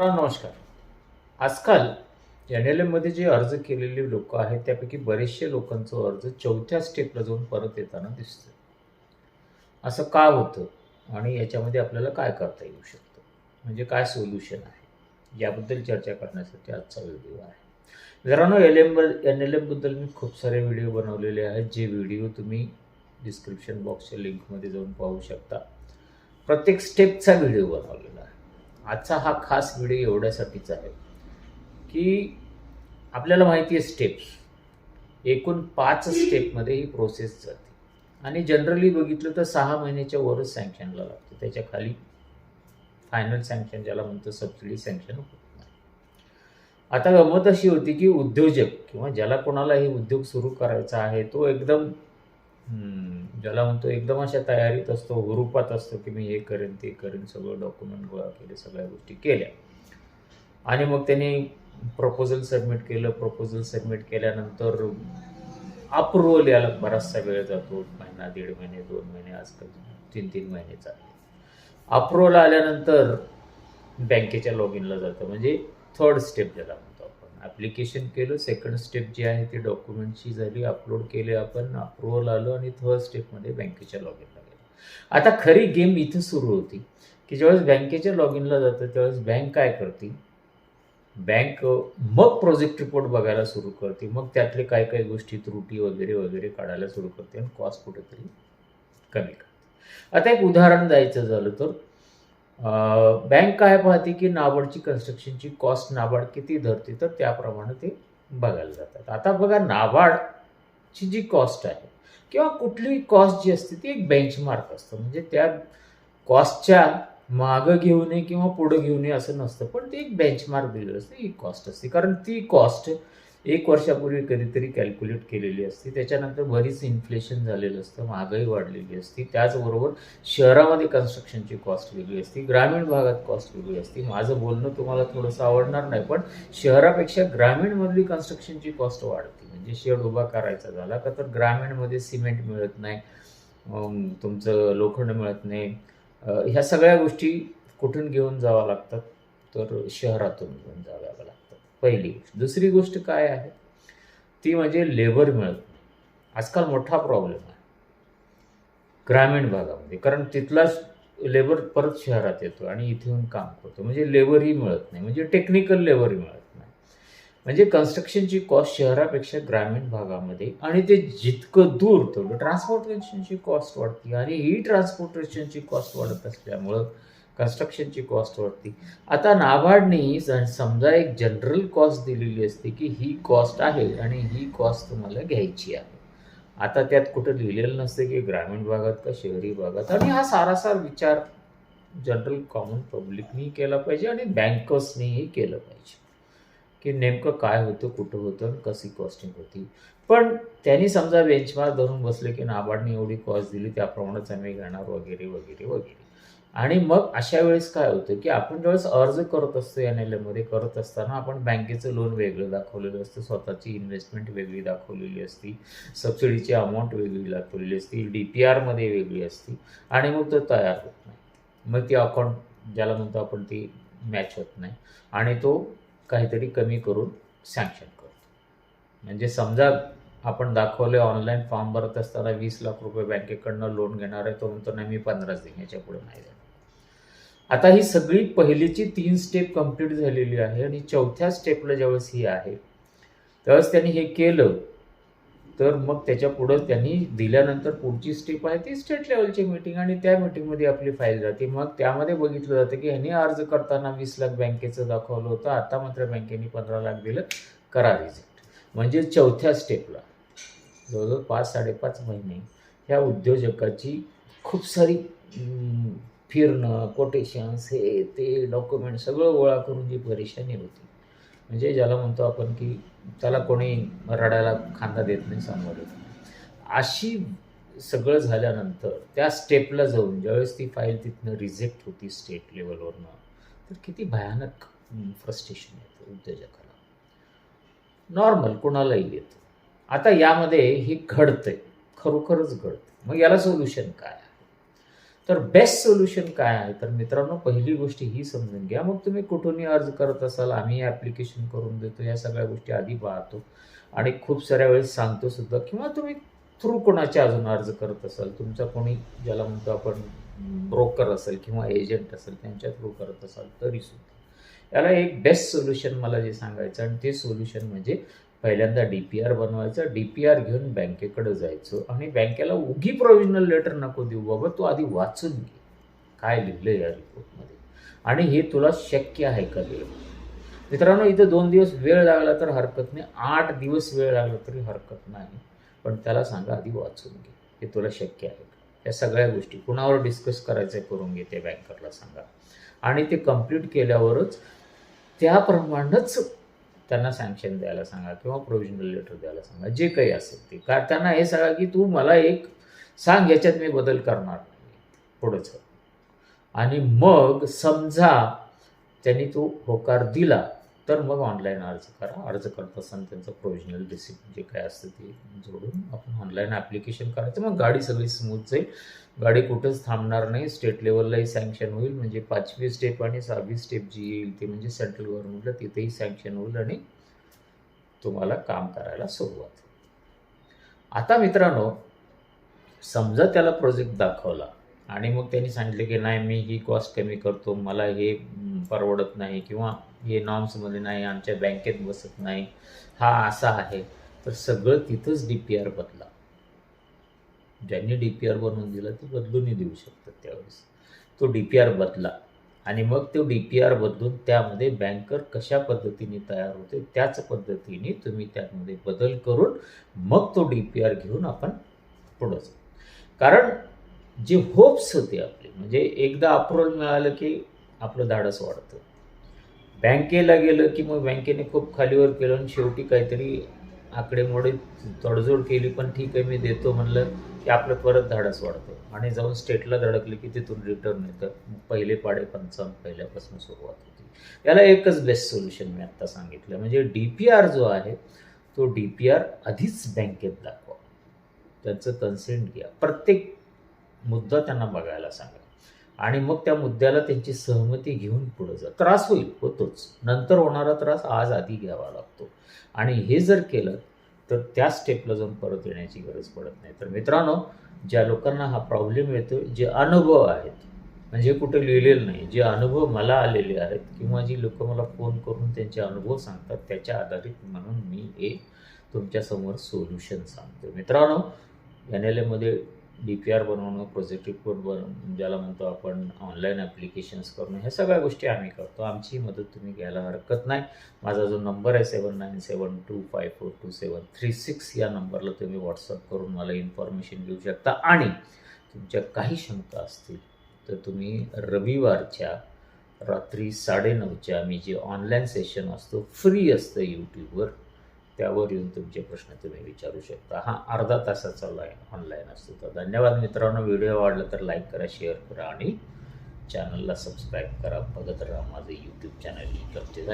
नमस्कार. आजकाल N L एममध्ये जे अर्ज केलेले लोक आहेत त्यापैकी बरेचसे लोकांचं अर्ज चौथ्या स्टेपला जाऊन परत येताना दिसतं असं का होतं आणि याच्यामध्ये आपल्याला काय करता येऊ शकतं? म्हणजे काय सोल्युशन आहे? याबद्दल चर्चा करण्यासाठी आजचा व्हिडिओ आहे. मित्रांनो एल एम एन एल एमबद्दल मी खूप सारे व्हिडिओ बनवलेले आहेत. जे व्हिडिओ तुम्ही डिस्क्रिप्शन बॉक्सच्या लिंकमध्ये जाऊन पाहू शकता. प्रत्येक स्टेपचा व्हिडिओ बनवलेला आहे आजचा हा खास व्हिडिओ एवढ्यासाठीच आहे की आपल्याला माहिती आहे स्टेप्स एकूण पाच स्टेपमध्ये ही प्रोसेस जाते. आणि जनरली बघितलं तर सहा महिन्याच्या वरच सँक्शनला लागतं. त्याच्याखाली फायनल सँक्शन ज्याला म्हणतो सबसिडी सँक्शन होत नाही. आता गमत अशी होती की उद्योजक किंवा ज्याला कोणाला हे उद्योग सुरू करायचा आहे तो एकदम ज्याला म्हणतो एकदम अशा तयारीत असतो हुरूपात असतो की मी हे करेन ते करेन सगळं डॉक्युमेंट गोळा केले सगळ्या गोष्टी केल्या. आणि मग त्यांनी प्रपोजल सबमिट केलं. प्रपोजल सबमिट केल्यानंतर अप्रुव्हल यायला बराचसा वेळ जातो महिना दीड महिने दोन महिने आजकाल तीन तीन महिने चालले. अप्रुव्हल आल्यानंतर बँकेच्या लॉग इनला जातं. म्हणजे थर्ड स्टेप ज्याला ॲप्लिकेशन केलं सेकंड स्टेप जी आहे ती डॉक्युमेंटची झाली अपलोड केले आपण अप्रुव्हल आलं आणि थर्ड स्टेपमध्ये बँकेच्या लॉग इनला गेलं. आता खरी गेम इथं सुरू होती की ज्यावेळेस बँकेच्या लॉग इनला जातं त्यावेळेस बँक काय करते? बँक मग प्रोजेक्ट रिपोर्ट बघायला सुरू करते मग त्यातले काय काय गोष्टी त्रुटी वगैरे वगैरे काढायला सुरू करते आणि कॉस्ट कुठेतरी कमी करते. आता एक उदाहरण द्यायचं झालं तर बँक काय पाहते की नाबार्डची कन्स्ट्रक्शनची कॉस्ट नाबार्ड किती धरते तर त्याप्रमाणे ते बघायला जातात. आता बघा नाबार्डची जी कॉस्ट आहे किंवा कुठली कॉस्ट जी असते ती एक बेंचमार्क असतं. म्हणजे त्या कॉस्टच्या मागं घेऊ नये किंवा पुढं घेऊ नये असं नसतं पण ते एक बेंचमार्क दिलेलं असतं ही कॉस्ट असते. कारण ती कॉस्ट एक वर्षापूर्वी कधीतरी कॅल्क्युलेट केलेली असते. त्याच्यानंतर बरीच इन्फ्लेशन झालेलं असतं महागाई वाढलेली असते. त्याचबरोबर शहरामध्ये कन्स्ट्रक्शनची कॉस्ट वेगळी असते ग्रामीण भागात कॉस्ट वेगळी असते. माझं बोलणं तुम्हाला थोडंसं आवडणार नाही पण शहरापेक्षा ग्रामीणमधली कन्स्ट्रक्शनची कॉस्ट वाढते. म्हणजे शेड उभा करायचा झाला का तर ग्रामीणमध्ये सिमेंट मिळत नाही तुमचं लोखंड मिळत नाही. ह्या सगळ्या गोष्टी कुठून घेऊन जाव्या लागतात? तर शहरातून घेऊन जाव्या लागतात. पहिली. गोष्ट दुसरी गोष्ट काय आहे? ती म्हणजे लेबर मिळत नाही. आजकाल मोठा प्रॉब्लेम आहे. ग्रामीण भागामध्ये. कारण तिथलाच लेबर परत शहरात येतो आणि इथे येऊन काम करतो. म्हणजे लेबरही मिळत नाही. म्हणजे टेक्निकल लेबरही मिळत नाही. म्हणजे कन्स्ट्रक्शनची कॉस्ट शहरापेक्षा ग्रामीण भागामध्ये आणि ते जितकं दूर तेवढं ट्रान्सपोर्टेशनची कॉस्ट वाढते. आणि ही ट्रान्सपोर्टेशनची कॉस्ट वाढत असल्यामुळं कन्स्ट्रक्शनची कॉस्ट आता नाबार्डनी समजा एक जनरल कॉस्ट दिलेली असते की ही कॉस्ट आहे आणि ही कॉस्ट तुम्हाला घ्यायची आहे. आता त्यात कुठं लिहिलेलं नसतं की ग्रामीण भागात का शहरी भागात. आणि हा सारासार विचार जनरल कॉमन पब्लिकनी केला पाहिजे आणि बँकर्सनीही केलं पाहिजे. की नेमकं काय होतं कुठं होतं आणि कशी कॉस्टिंग होती. पण त्यांनी समजा बेंचमार्क धरून बसले की नाबार्डने एवढी कॉस्ट दिली त्याप्रमाणेच आम्ही घेणार वगैरे वगैरे वगैरे. आणि मग अशा वेळेस काय होतं की आपण ज्यावेळेस अर्ज करत असतो एन एल एमध्ये करत असताना आपण बँकेचं लोन वेगळं दाखवलेलं असतं स्वतःची इन्व्हेस्टमेंट वेगळी दाखवलेली असती सबसिडीची अमाऊंट वेगळी दाखवलेली असती डी पी आरमध्ये वेगळी असती आणि मग तो तयार होत नाही. मग ती अकाउंट ज्याला म्हणतो आपण ती मॅच होत नाही आणि तो काहीतरी कमी करून सँक्शन करतो. म्हणजे समजा आपण दाखवले ऑनलाईन फॉर्म भरत असताना वीस लाख रुपये बँकेकडनं लोन घेणार आहे तो म्हणतो नाही मी पंधराच देईन याच्यापुढे नाही देणार आता ही सगळी पहिलीची तीन स्टेप कंप्लीट झालेली आहे आणि चौथ्या स्टेपला ज्यावेळेस ही आहे त्यावेळेस त्यांनी हे केलं तर मग त्याच्या पुढं त्यांनी दिल्यानंतर पुढची स्टेप आहे ती स्टेट लेवलची मीटिंग आणि त्या मीटिंगमध्ये आपली फाईल जाते. मग त्यामध्ये बघितलं जातं की ह्यांनी अर्ज करताना वीस लाख बँकेचं दाखवलं होतं आता मात्र बँकेने पंधरा लाख दिलं करा रिजेक्ट म्हणजे चौथ्या स्टेपला जवळजवळ पाच साडेपाच महिने ह्या उद्योजकाची खूप सारी फिरणं कोटेशन्स हे ते डॉक्युमेंट सगळं गोळा करून जी परेशानी होती म्हणजे ज्याला म्हणतो आपण की त्याला कोणी रडायला खांदा देत नाही समोर येत नाही. अशी सगळं झाल्यानंतर त्या स्टेपला जाऊन ज्यावेळेस ती फाईल तिथनं रिजेक्ट होती स्टेट लेवलवरनं तर किती भयानक फ्रस्ट्रेशन येतं उद्योजकाला. नॉर्मल कुणालाही येतं. आता यामध्ये हे घडतंय. खरोखरच घडतं मग याला सोल्युशन काय आहे? तर बेस्ट सोल्युशन काय आहे? तर मित्रांनो पहिली गोष्ट ही समजून घ्या. मग तुम्ही कुठूनही अर्ज करत असाल आम्ही ॲप्लिकेशन करून देतो. या सगळ्या गोष्टी आधी पाहतो. आणि खूप साऱ्या वेळेस सांगतो सुद्धा. किंवा तुम्ही थ्रू कोणाचे अजून अर्ज करत असाल तुमचा कोणी ज्याला म्हणतो आपण ब्रोकर असेल किंवा एजंट असेल त्यांच्या थ्रू करत असाल तरी सुद्धा. याला एक बेस्ट सोल्युशन मला जे सांगायचं आणि ते सोल्युशन म्हणजे पहिल्यांदा डी पी आर बनवायचं डी पी आर घेऊन बँकेकडे जायचं आणि बँकेला उगी प्रोव्हिजनल लेटर नको देऊ बाबा तू आधी वाचून घे. काय लिहिलं या रिपोर्टमध्ये आणि हे तुला शक्य आहे का वेळ मित्रांनो इथं दोन दिवस वेळ लागला तर हरकत नाही. आठ दिवस वेळ लागला तरी हरकत नाही. पण त्याला सांगा आधी वाचून घे. हे तुला शक्य आहे का? या सगळ्या गोष्टी कुणावर डिस्कस करायचं करून घे ते बँकरला सांगा. आणि ते कंप्लीट केल्यावरच त्याप्रमाणेच त्यांना सँक्शन द्यायला सांगा किंवा प्रोव्हिजनल लेटर द्यायला सांगा जे काही असेल ते. कारण त्यांना हे सांगा की तू मला एक सांग याच्यात मी बदल करणार नाही. आणि मग समजा त्यांनी तो होकार दिला तर मग ऑनलाईन अर्ज करा. अर्ज करत असताना त्यांचं प्रोविजनल रिसिप्ट जे काय असतं ते जोडून आपण ऑनलाईन ॲप्लिकेशन करायचं. मग गाडी सगळी स्मूथ जाईल. गाडी कुठंच थांबणार नाही. स्टेट लेवललाही सँक्शन होईल. म्हणजे पाचवी स्टेप आणि सहावी स्टेप जी येईल ते म्हणजे सेंट्रल गव्हर्नमेंटला तिथेही सँक्शन होईल आणि तुम्हाला काम करायला सुरुवात. आता मित्रांनो समजा त्याला प्रोजेक्ट दाखवला आणि मग त्यांनी सांगितलं की नाही मी ही कॉस्ट कमी करतो. मला हे परवडत नाही. किंवा हे नॉर्म्समध्ये नाही आमच्या बँकेत बसत नाही. हा असा आहे. तर सगळं तिथंच डी पी आर बदला. ज्यांनी डी पी आर बनवून दिला ते बदलूनही देऊ शकतात त्यावेळेस. तो डी पी आर बदला. आणि मग तो डी पी आर बदलून त्यामध्ये बँकर कशा पद्धतीने तयार होते त्याच पद्धतीने तुम्ही त्यामध्ये बदल करून मग तो डी पी आर घेऊन आपण पुढं जाऊ कारण जे होप्स होते आपले म्हणजे एकदा अप्रुव्हल मिळालं की आपलं धाडस वाढतं. बँकेला गेलं की मग बँकेने खूप खालीवर केलं आणि शेवटी काहीतरी आकडेमोडे तडजोड केली पण ठीक आहे मी देतो म्हणलं की आपलं परत धाडस वाढतं. आणि जाऊन स्टेटला धडकले की तिथून रिटर्न येतं. पहिले पाडे पंचावन्न पहिल्यापासून सुरुवात होती. याला एकच बेस्ट सोल्युशन मी आत्ता सांगितलं. म्हणजे डी पी आर जो आहे तो डी पी आर आधीच बँकेत दाखवा. त्यांचं कन्सेंट घ्या. प्रत्येक मुद्दा त्यांना बघायला सांगा. आणि मग त्या मुद्द्याला त्यांची सहमती घेऊन पुढे जा. त्रास होईल होतोच. नंतर होणारा त्रास आज आधी घ्यावा लागतो. आणि हे जर केलं तर त्या स्टेपला जाऊन परत येण्याची गरज पडत नाही. तर मित्रांनो ज्या लोकांना हा प्रॉब्लेम येतो जे अनुभव आहेत म्हणजे कुठे लिहिलेलं नाही जे अनुभव मला आलेले आहेत किंवा जी लोकं मला फोन करून त्यांचे अनुभव सांगतात त्याच्या आधारित म्हणून मी हे तुमच्यासमोर सोल्युशन सांगतो मित्रांनो एन एल एमध्ये डी पी आर बनवणं प्रोजेक्ट रिपोर्ट बनवणं ज्याला म्हणतो आपण ऑनलाईन ॲप्लिकेशन्स करणं ह्या सगळ्या गोष्टी आम्ही करतो. आमची मदत तुम्ही घ्यायला हरकत नाही. माझा जो नंबर आहे seven nine seven two five four two seven three six या नंबरला तुम्ही व्हॉट्सअप करून मला इन्फॉर्मेशन देऊ शकता. आणि तुमच्या काही शंका असतील तर तुम्ही रविवारच्या रात्री साडेनऊच्या मी जे ऑनलाईन सेशन असतो फ्री असतं यूट्यूबवर त्यावर येऊन तुमचे प्रश्न तुम्ही विचारू शकता. हा अर्धा तासाचा लाईन ऑनलाईन असतो तर धन्यवाद मित्रांनो. व्हिडिओ आवडला तर लाईक करा शेअर करा आणि चॅनलला सबस्क्राईब करा. बघत राहा माझं यूट्यूब चॅनल करते.